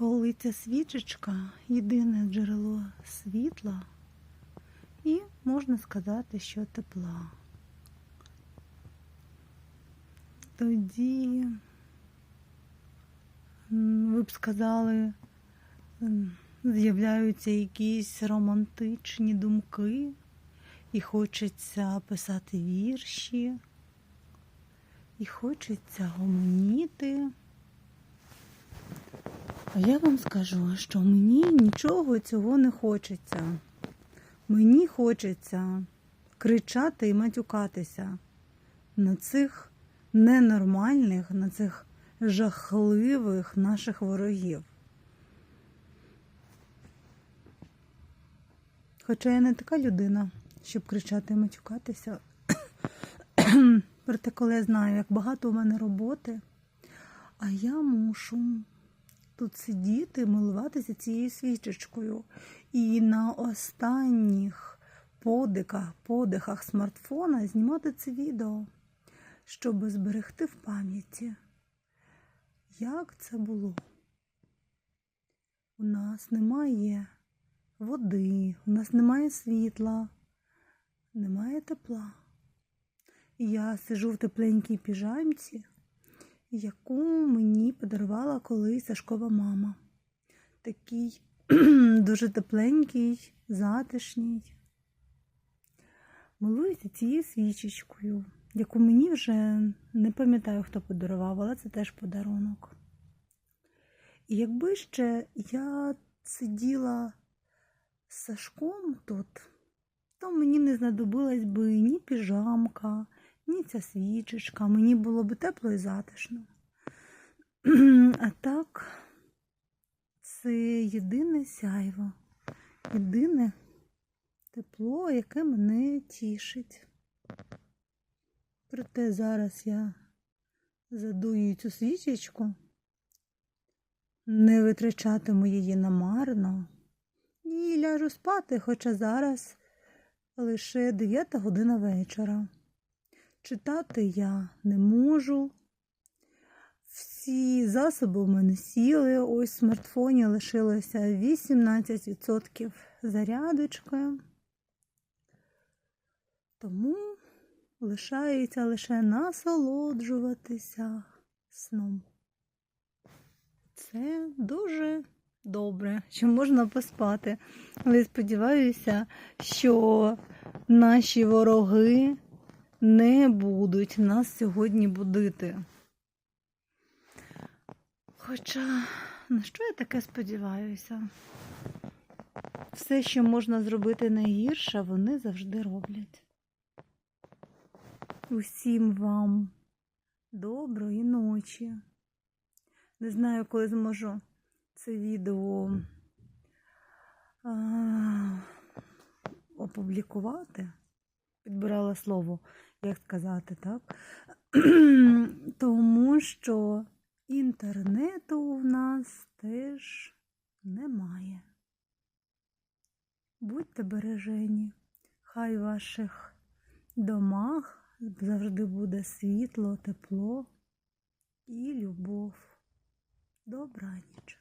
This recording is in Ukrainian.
коли ця свічечка єдине джерело світла і можна сказати, що тепла. Тоді ви б сказали, з'являються якісь романтичні думки, і хочеться писати вірші, і хочеться гомоніти. А я вам скажу, що мені нічого цього не хочеться. Мені хочеться кричати і матюкатися на цих ненормальних, на цих жахливих наших ворогів. Хоча я не така людина, щоб кричати і матюкатися. Проте, коли я знаю, як багато у мене роботи, а я мушу тут сидіти, милуватися цією свічечкою. І на останніх подихах, подихах смартфона знімати це відео, щоб зберегти в пам'яті, як це було. У нас немає води, у нас немає світла, немає тепла. Я сижу в тепленькій піжамці, яку мені подарувала колись Сашкова мама. Такий дуже тепленький, затишній. Милуюся цією свічечкою, яку мені вже не пам'ятаю, хто подарував, але це теж подарунок. І якби ще я сиділа з Сашком тут, то мені не знадобилась би ні піжамка, ні ця свічечка. Мені було б тепло і затишно. А так, це єдине сяйво, єдине тепло, яке мене тішить. Проте зараз я задую цю свічечку, не витрачатиму її намарно і ляжу спати, хоча зараз лише 9 година вечора. Читати я не можу. Всі засоби в мене сіли. Ось в смартфоні лишилося 18% зарядочки. Тому лишається лише насолоджуватися сном. Це дуже добре, що можна поспати. Але сподіваюся, що наші вороги не будуть нас сьогодні будити. Хоча, на що я таке сподіваюся? Все, що можна зробити найгірше, вони завжди роблять. Усім вам доброї ночі. Не знаю, коли зможу це відео а, опублікувати. Підбирала слово, як сказати, так? Тому що інтернету в нас теж немає. Будьте бережені, хай в ваших домах завжди буде світло, тепло і любов. Добра ніч.